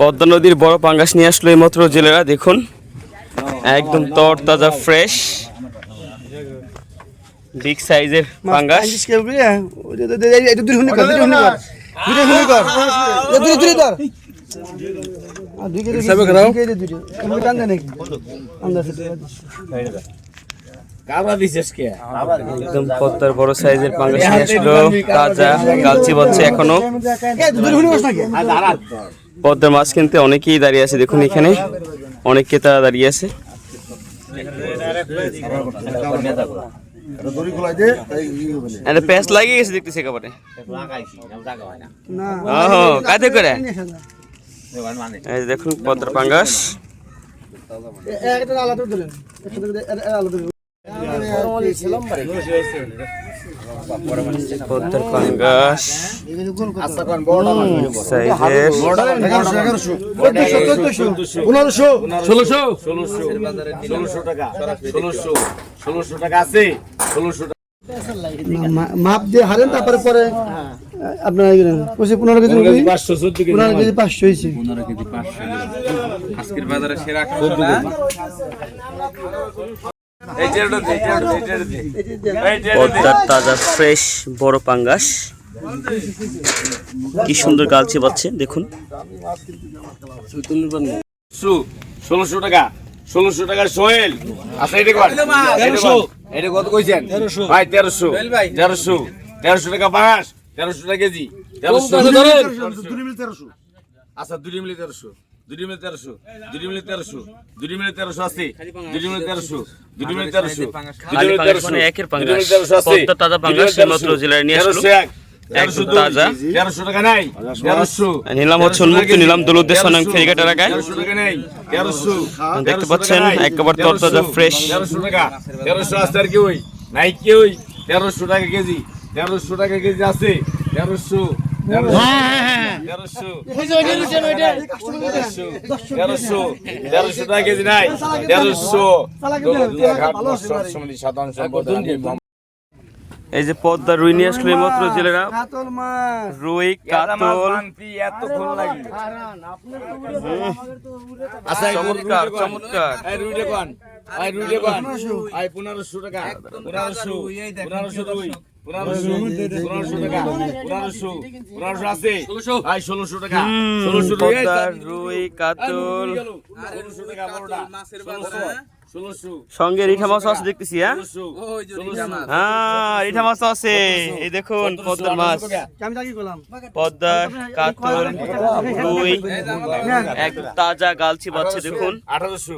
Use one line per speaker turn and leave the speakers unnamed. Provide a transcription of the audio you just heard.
পদ্মা নদীর বড় পাঙ্গাস নিয়ে আসলো এইমাত্র জেলেরা দেখুন। একদম তর তাজা ফ্রেশ বিগ সাইজের পাঙ্গাস একদম পদ্মার বড় সাইজের পাঙ্গাস নিয়ে আসলো। তাজা গালচি বাচ্ছে
এখনও।
পদ্মার মাছ কিনতে অনেকেই দাঁড়িয়ে আছে, দেখুন এখানে। অনেক ক্রেতারা দাঁড়িয়ে আছে। লাগিয়ে গেছে করে। দেখুন, পদ্মার পাঙ্গাস।
ষোলোশো। টাকা। আছে। ষোলোশো টাকা।
মাপ দিয়ে হারেন তারপরে পরে আপনার পঁচিশ পনেরো কেজি মুরগি,
পাঁচশো চোদ্দ কেজি
পনেরো কেজি পাঁচশো
আজকের বাজারে সেরা
পদ্মার তাজা ফ্রেশ বড় পাঙ্গাস। কি সুন্দর গালছি পাচ্ছে দেখুন।
ষোলোশো, টাকা ষোলোশো টাকার সোহেল। আচ্ছা এটা তেরোশো। এটা কত কইছেন? ভাই তেরোশো তেরোশো তেরোশো টাকা পাঁচ তেরোশো টাকা কেজি তেরোশো আচ্ছা দুটি মিলে তেরোশো দুটি মিলে তেরোশো দুটি মিলে তেরোশো দুটি মিলে তেরোশো আছে দুটি মিলে তেরোশো দুটি মিলে তেরোশো
খালি পাঙ্গাস মানে একের পাঙ্গাস পদ্মার তাজা পাঙ্গাস এইমাত্র জেলায় নিয়ে আসলো।
তেরোশো
একদম তাজা।
তেরোশো টাকা নাই তেরোশো।
নিলাম হচ্ছে উন্মুক্ত নিলাম দলুদ্দেশ সনাং ফেরিঘাট এলাকায়।
তেরোশো টাকা নেই তেরোশো
দেখতে পাচ্ছেন একেবারে তরতাজা ফ্রেশ।
তেরোশো আছে আর কি নাই কি তেরোশো টাকা কেজি তেরোশো টাকা কেজি আছে তেরোশো
এই যে পদ্মা রুই নিয়ে আসলো এইমাত্র জেলেরা রুই কাতল।
লাগে।
চমৎকার চমৎকার।
1500 টাকা। 1500 1500 রুই। 1500 1500 টাকা 1500 1500 আছে? আই 1600 টাকা। 1600 রুই
পদ্মার রুই কাতল।
1600 টাকা বড়টা 1600 1600
সঙ্গে রিঠা মাছ আছে দেখতেছি হ্যাঁ?
1600
হ্যাঁ রিঠা মাছ আছে। এই দেখুন পদ্মার মাছ।
আমি
পদ্মা কাতল রুই। এক তাজা গালছি বাচ্ছে দেখুন।
1800